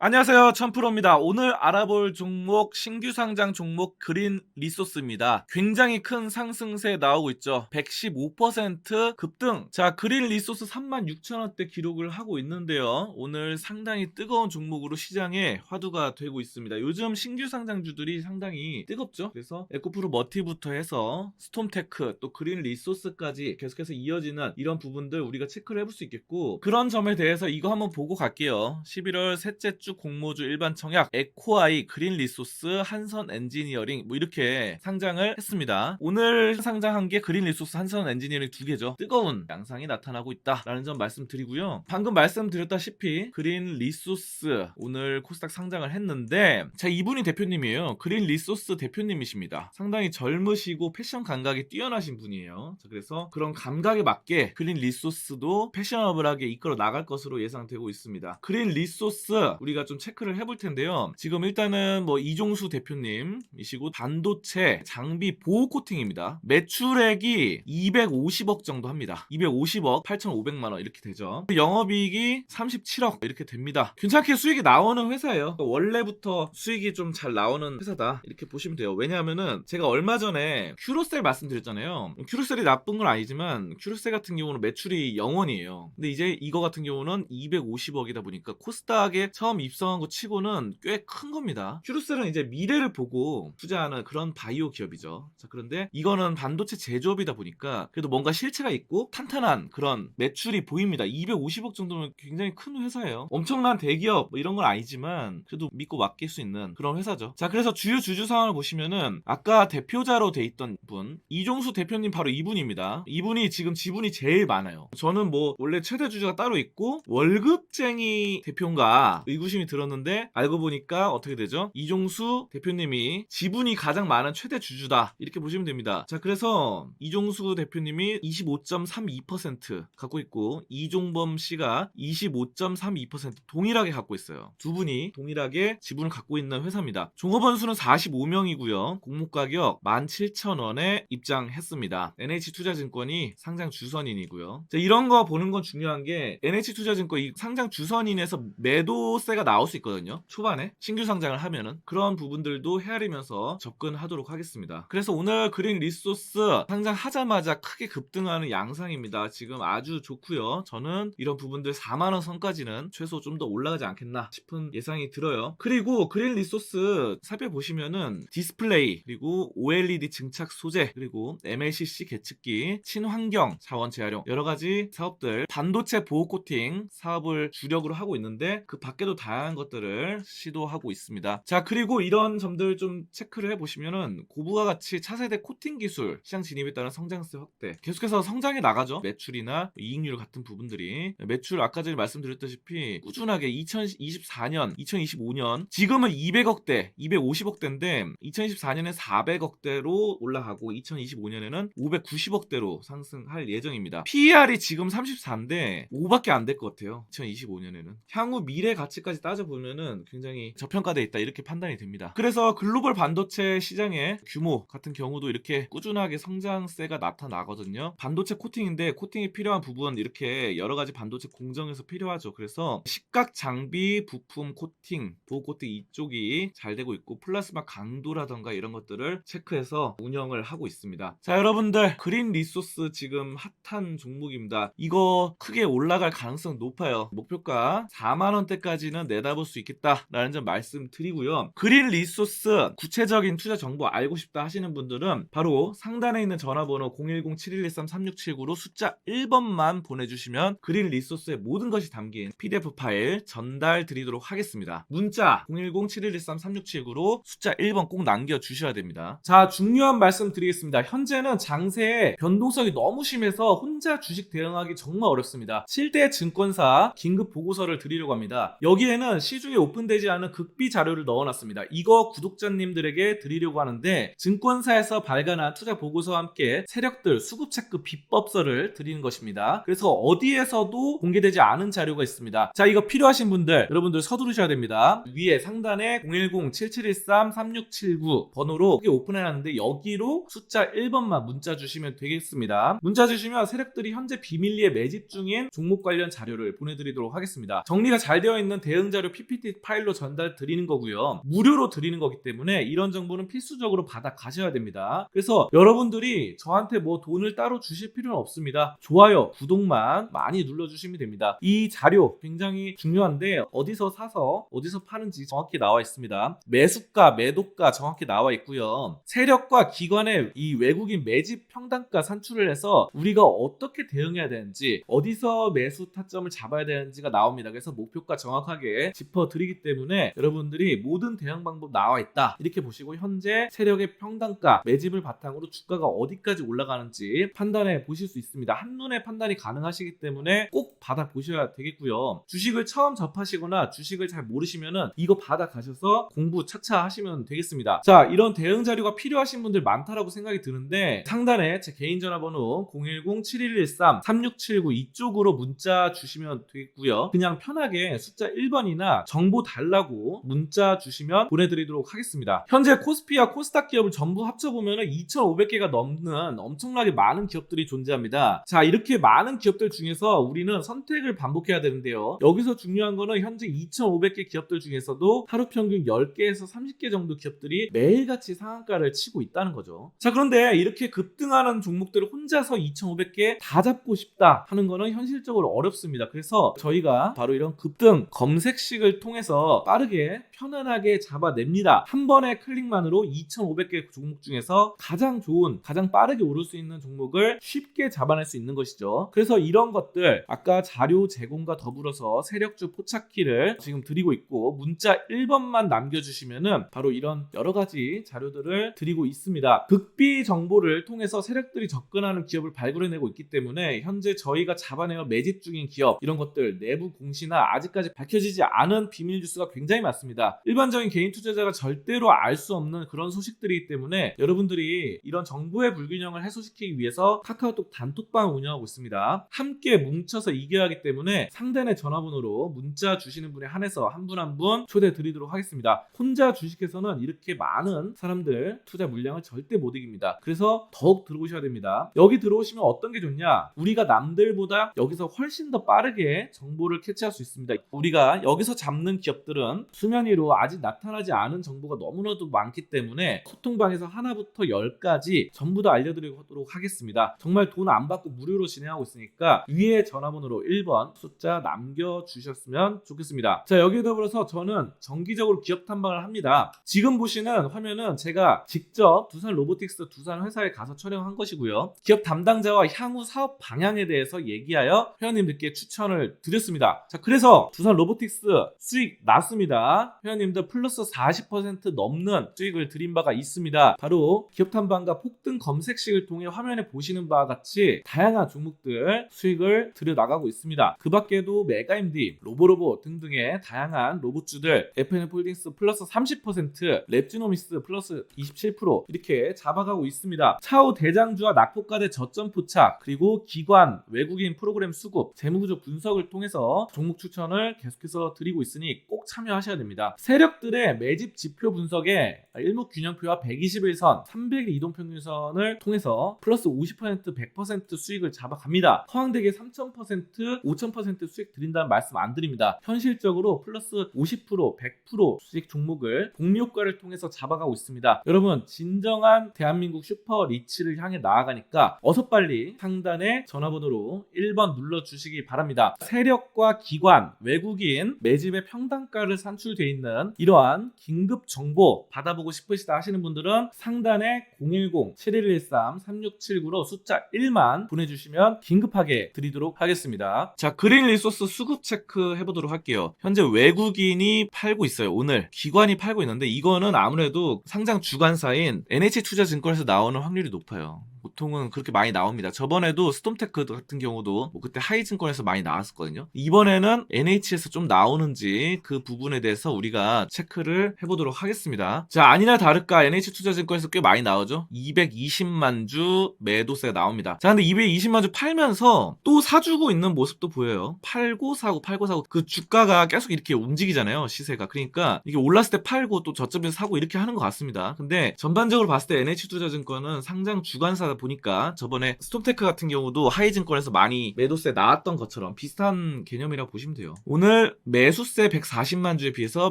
안녕하세요. 천프로입니다. 오늘 알아볼 종목 신규 상장 종목 그린 리소스입니다. 굉장히 큰 상승세 나오고 있죠. 115% 급등. 자, 그린 리소스 36,000원대 기록을 하고 있는데요. 오늘 상당히 뜨거운 종목으로 시장에 화두가 되고 있습니다. 요즘 신규 상장주들이 상당히 뜨겁죠. 그래서 에코프로 머티부터 해서 스톰테크 또 그린 리소스까지 계속해서 이어지는 이런 부분들 우리가 체크를 해볼 수 있겠고 그런 점에 대해서 이거 한번 보고 갈게요. 11월 셋째 주 공모주 일반 청약 에코아이 그린 리소스 한선 엔지니어링 뭐 이렇게 상장을 했습니다. 오늘 상장한 게 그린 리소스 한선 엔지니어링 두 개죠. 뜨거운 양상이 나타나고 있다라는 점 말씀드리고요. 방금 말씀드렸다시피 그린 리소스 오늘 코스닥 상장을 했는데 자 이분이 대표님이에요. 그린 리소스 대표님이십니다. 상당히 젊으시고 패션 감각이 뛰어나신 분이에요. 자, 그래서 그런 감각에 맞게 그린 리소스도 패셔너블하게 이끌어 나갈 것으로 예상되고 있습니다. 그린 리소스 우리가 좀 체크를 해볼 텐데요. 지금 일단은 뭐 이종수 대표님이시고 반도체 장비 보호 코팅입니다. 매출액이 250억 정도 합니다. 250억 8,500만 원 이렇게 되죠. 영업이익이 37억 이렇게 됩니다. 괜찮게 수익이 나오는 회사예요. 원래부터 수익이 좀 잘 나오는 회사다 이렇게 보시면 돼요. 왜냐하면은 제가 얼마 전에 큐로셀 말씀드렸잖아요. 큐로셀이 나쁜 건 아니지만 큐로셀 같은 경우는 매출이 0원이에요. 근데 이제 이거 같은 경우는 250억이다 보니까 코스닥에 처음 입성한 것 치고는 꽤 큰 겁니다. 큐로셀은 이제 미래를 보고 투자하는 그런 바이오 기업이죠. 자, 그런데 이거는 반도체 제조업이다 보니까 그래도 뭔가 실체가 있고 탄탄한 그런 매출이 보입니다. 250억 정도면 굉장히 큰 회사예요. 엄청난 대기업 뭐 이런 건 아니지만 그래도 믿고 맡길 수 있는 그런 회사죠. 자, 그래서 주요 주주 상황을 보시면은 아까 대표자로 돼 있던 분 이종수 대표님 바로 이분입니다. 이분이 지금 지분이 제일 많아요. 저는 뭐 원래 최대 주주가 따로 있고 월급쟁이 대표인가 의구심 이 들었는데 알고 보니까 어떻게 되죠? 이종수 대표님이 지분이 가장 많은 최대 주주다 이렇게 보시면 됩니다. 자 그래서 이종수 대표님이 25.32% 갖고 있고 이종범 씨가 25.32% 동일하게 갖고 있어요. 두 분이 동일하게 지분을 갖고 있는 회사입니다. 종업원 수는 45명이고요. 공모 가격 17,000원에 입장했습니다. NH투자증권이 상장 주선인이고요. 자, 이런 거 보는 건 중요한 게 NH투자증권 이 상장 주선인에서 매도세가 나올 수 있거든요. 초반에 신규 상장을 하면은 그런 부분들도 헤아리면서 접근하도록 하겠습니다. 그래서 오늘 그린 리소스 상장하자마자 크게 급등하는 양상입니다. 지금 아주 좋고요. 저는 이런 부분들 4만 원 선까지는 최소 좀 더 올라가지 않겠나 싶은 예상이 들어요. 그리고 그린 리소스 살펴보시면은 디스플레이 그리고 OLED 증착 소재 그리고 MLCC 계측기 친환경 자원 재활용 여러 가지 사업들 반도체 보호 코팅 사업을 주력으로 하고 있는데 그 밖에도 다 양한 것들을 시도하고 있습니다. 자 그리고 이런 점들 좀 체크를 해보시면은 고부가 가치 차세대 코팅 기술 시장 진입에 따른 성장세 확대 계속해서 성장해 나가죠. 매출이나 이익률 같은 부분들이 매출 아까 전에 말씀드렸다시피 꾸준하게 2024년, 2025년 지금은 200억대, 250억대인데 2024년에 400억대로 올라가고 2025년에는 590억대로 상승할 예정입니다. PER이 지금 34인데 5밖에 안 될 것 같아요. 2025년에는 향후 미래 가치까지 따 져보면은 굉장히 저평가돼 있다 이렇게 판단이 됩니다. 그래서 글로벌 반도체 시장의 규모 같은 경우도 이렇게 꾸준하게 성장세가 나타나거든요. 반도체 코팅인데 코팅이 필요한 부분 이렇게 여러 가지 반도체 공정에서 필요하죠. 그래서 식각 장비 부품 코팅, 보호 코팅 이쪽이 잘 되고 있고 플라스마 강도라던가 이런 것들을 체크해서 운영을 하고 있습니다. 자, 여러분들 그린 리소스 지금 핫한 종목입니다. 이거 크게 올라갈 가능성 높아요. 목표가 4만 원대까지는 내 다볼 수 있겠다라는 점 말씀드리고요. 그린 리소스 구체적인 투자 정보 알고 싶다 하시는 분들은 바로 상단에 있는 전화번호 010-7113-3679로 숫자 1번만 보내주시면 그린 리소스의 모든 것이 담긴 PDF 파일 전달 드리도록 하겠습니다. 문자 010-7113-3679로 숫자 1번 꼭 남겨주셔야 됩니다. 자, 중요한 말씀 드리겠습니다. 현재는 장세에 변동성이 너무 심해서 혼자 주식 대응하기 정말 어렵습니다. 7대 증권사 긴급 보고서를 드리려고 합니다. 여기에는 시중에 오픈되지 않은 극비 자료를 넣어놨습니다. 이거 구독자님들에게 드리려고 하는데 증권사에서 발간한 투자 보고서와 함께 세력들 수급 체크 비법서를 드리는 것입니다. 그래서 어디에서도 공개되지 않은 자료가 있습니다. 자, 이거 필요하신 분들 여러분들 서두르셔야 됩니다. 위에 상단에 010-7713-3679 번호로 오픈해놨는데 여기로 숫자 1번만 문자 주시면 되겠습니다. 문자 주시면 세력들이 현재 비밀리에 매집 중인 종목 관련 자료를 보내드리도록 하겠습니다. 정리가 잘 되어 있는 대응 대응 자료 PPT 파일로 전달 드리는 거고요. 무료로 드리는 거기 때문에 이런 정보는 필수적으로 받아 가셔야 됩니다. 그래서 여러분들이 저한테 뭐 돈을 따로 주실 필요는 없습니다. 좋아요, 구독만 많이 눌러주시면 됩니다. 이 자료 굉장히 중요한데 어디서 사서 어디서 파는지 정확히 나와 있습니다. 매수가, 매도가 정확히 나와 있고요. 세력과 기관의 이 외국인 매집 평단가 산출을 해서 우리가 어떻게 대응해야 되는지 어디서 매수 타점을 잡아야 되는지가 나옵니다. 그래서 목표가 정확하게 짚어드리기 때문에 여러분들이 모든 대응 방법 나와 있다. 이렇게 보시고 현재 세력의 평단가 매집을 바탕으로 주가가 어디까지 올라가는지 판단해 보실 수 있습니다. 한눈에 판단이 가능하시기 때문에 꼭 받아 보셔야 되겠고요. 주식을 처음 접하시거나 주식을 잘 모르시면은 이거 받아 가셔서 공부 차차 하시면 되겠습니다. 자, 이런 대응 자료가 필요하신 분들 많다라고 생각이 드는데 상단에 제 개인 전화번호 010-7113-3679 이쪽으로 문자 주시면 되겠고요. 그냥 편하게 숫자 1번 이나 정보 달라고 문자 주시면 보내드리도록 하겠습니다. 현재 코스피와 코스닥 기업을 전부 합쳐보면 2,500개가 넘는 엄청나게 많은 기업들이 존재합니다. 자, 이렇게 많은 기업들 중에서 우리는 선택을 반복해야 되는데요. 여기서 중요한 거는 현재 2,500개 기업들 중에서도 하루 평균 10개에서 30개 정도 기업들이 매일같이 상한가를 치고 있다는 거죠. 자, 그런데 이렇게 급등하는 종목들을 혼자서 2,500개 다 잡고 싶다 하는 거는 현실적으로 어렵습니다. 그래서 저희가 바로 이런 급등 검색 식을 통해서 빠르게 편안하게 잡아냅니다. 한 번의 클릭만으로 2,500개 종목 중에서 가장 좋은, 가장 빠르게 오를 수 있는 종목을 쉽게 잡아낼 수 있는 것이죠. 그래서 이런 것들 아까 자료 제공과 더불어서 세력주 포착키를 지금 드리고 있고 문자 1번만 남겨주시면은 바로 이런 여러 가지 자료들을 드리고 있습니다. 극비 정보를 통해서 세력들이 접근하는 기업을 발굴해내고 있기 때문에 현재 저희가 잡아내어 매집 중인 기업 이런 것들 내부 공시나 아직까지 밝혀지지 않은 비밀 뉴스가 굉장히 많습니다. 일반적인 개인 투자자가 절대로 알 수 없는 그런 소식들이기 때문에 여러분들이 이런 정보의 불균형을 해소시키기 위해서 카카오톡 단톡방 운영하고 있습니다. 함께 뭉쳐서 이겨야 하기 때문에 상단의 전화번호로 문자 주시는 분에 한해서 한분 한 분 초대 드리도록 하겠습니다. 혼자 주식해서는 이렇게 많은 사람들 투자 물량을 절대 못 이깁니다. 그래서 더욱 들어오셔야 됩니다. 여기 들어오시면 어떤 게 좋냐? 우리가 남들보다 여기서 훨씬 더 빠르게 정보를 캐치할 수 있습니다. 우리가 여기 서 잡는 기업들은 수면 위로 아직 나타나지 않은 정보가 너무나도 많기 때문에 소통방에서 하나부터 열까지 전부 다 알려드리도록 하겠습니다. 정말 돈 안 받고 무료로 진행하고 있으니까 위에 전화번호로 1번 숫자 남겨주셨으면 좋겠습니다. 자 여기에 더불어서 저는 정기적으로 기업 탐방을 합니다. 지금 보시는 화면은 제가 직접 두산 로보틱스 두산 회사에 가서 촬영한 것이고요. 기업 담당자와 향후 사업 방향에 대해서 얘기하여 회원님들께 추천을 드렸습니다. 자 그래서 두산 로보틱스 수익 났습니다. 회원님들 플러스 40% 넘는 수익을 드린 바가 있습니다. 바로 기업 탐방과 폭등 검색식을 통해 화면에 보시는 바와 같이 다양한 종목들 수익을 들여 나가고 있습니다. 그 밖에도 메가MD, 로보로보 등등의 다양한 로봇주들, FNF홀딩스 플러스 30%, 랩지노미스 플러스 27% 이렇게 잡아가고 있습니다. 차후 대장주와 낙폭과대 저점 포착 그리고 기관, 외국인 프로그램 수급, 재무구조 분석을 통해서 종목 추천을 계속해서 드리고 있으니 꼭 참여하셔야 됩니다. 세력들의 매집 지표 분석에 일목균형표와 121선, 300일 이동평균선을 통해서 플러스 50% 100% 수익을 잡아갑니다. 허황되게 3000%, 5000% 수익 드린다는 말씀 안 드립니다. 현실적으로 플러스 50%, 100% 수익 종목을 공미효과를 통해서 잡아가고 있습니다. 여러분 진정한 대한민국 슈퍼 리치를 향해 나아가니까 어서 빨리 상단에 전화번호로 1번 눌러주시기 바랍니다. 세력과 기관, 외국인 매집의 평단가를 산출되어 있는 이러한 긴급 정보 받아보고 싶으시다 하시는 분들은 상단에 010-7113-3679로 숫자 1만 보내주시면 긴급하게 드리도록 하겠습니다. 자, 그린 리소스 수급 체크 해보도록 할게요. 현재 외국인이 팔고 있어요. 오늘 기관이 팔고 있는데 이거는 아무래도 상장 주관사인 NH투자증권에서 나오는 확률이 높아요. 보통은 그렇게 많이 나옵니다. 저번에도 스톰테크 같은 경우도 뭐 그때 하이증권에서 많이 나왔었거든요. 이번에는 NH에서 좀 나오는지 그 부분에 대해서 우리가 체크를 해보도록 하겠습니다. 자, 아니나 다를까 NH투자증권에서 꽤 많이 나오죠. 220만 주 매도세가 나옵니다. 자, 근데 220만 주 팔면서 또 사주고 있는 모습도 보여요. 팔고 사고 팔고 사고 그 주가가 계속 이렇게 움직이잖아요. 시세가. 그러니까 이게 올랐을 때 팔고 또 저점에서 사고 이렇게 하는 것 같습니다. 근데 전반적으로 봤을 때 NH투자증권은 상장 주관사 보니까 저번에 스톰테크 같은 경우도 하이증권에서 많이 매도세 나왔던 것처럼 비슷한 개념이라고 보시면 돼요. 오늘 매수세 140만 주에 비해서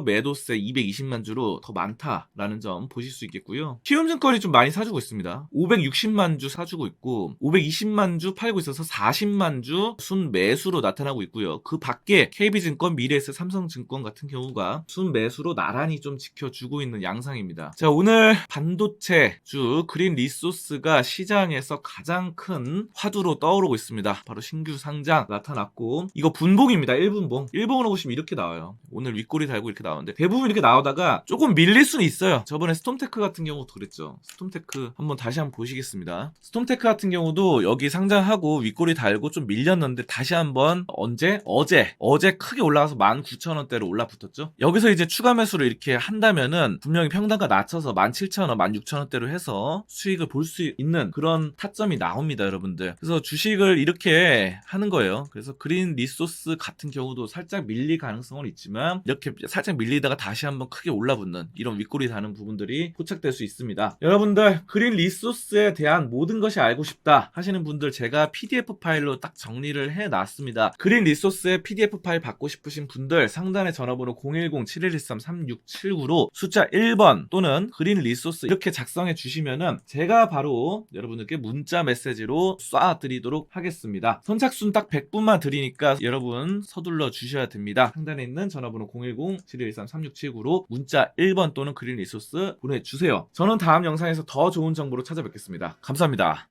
매도세 220만 주로 더 많다라는 점 보실 수 있겠고요. 키움증권이 좀 많이 사주고 있습니다. 560만 주 사주고 있고 520만 주 팔고 있어서 40만 주 순매수로 나타나고 있고요. 그 밖에 KB증권, 미래에셋, 삼성증권 같은 경우가 순매수로 나란히 좀 지켜주고 있는 양상입니다. 자 오늘 반도체 주 그린 리소스가 시장 에서 가장 큰 화두로 떠오르고 있습니다. 바로 신규 상장 나타났고 이거 분봉입니다. 1분봉. 1봉으로 보시면 이렇게 나와요. 오늘 윗꼬리 달고 이렇게 나오는데 대부분 이렇게 나오다가 조금 밀릴 수는 있어요. 저번에 스톰테크 같은 경우도 그랬죠. 스톰테크 한번 다시 한번 보시겠습니다. 스톰테크 같은 경우도 여기 상장하고 윗꼬리 달고 좀 밀렸는데 다시 한번 언제? 어제. 어제 크게 올라가서 19,000원대로 올라붙었죠. 여기서 이제 추가 매수를 이렇게 한다면은 분명히 평단가 낮춰서 17,000원, 16,000원대로 해서 수익을 볼 수 있는 그런 타점이 나옵니다, 여러분들. 그래서 주식을 이렇게 하는 거예요. 그래서 그린 리소스 같은 경우도 살짝 밀릴 가능성은 있지만 이렇게 살짝 밀리다가 다시 한번 크게 올라붙는 이런 윗골이 다는 부분들이 포착될 수 있습니다. 여러분들 그린 리소스에 대한 모든 것이 알고 싶다 하시는 분들 제가 PDF 파일로 딱 정리를 해 놨습니다. 그린 리소스의 PDF 파일 받고 싶으신 분들 상단의 전화번호 010-7113-3679로 숫자 1번 또는 그린 리소스 이렇게 작성해 주시면은 제가 바로 여러분 들께 문자 메시지로 쏴 드리도록 하겠습니다. 선착순 딱 100분만 드리니까 여러분 서둘러 주셔야 됩니다. 상단에 있는 전화번호 010-7113-3679로 문자 1번 또는 그린 리소스 보내주세요. 저는 다음 영상에서 더 좋은 정보로 찾아뵙겠습니다. 감사합니다.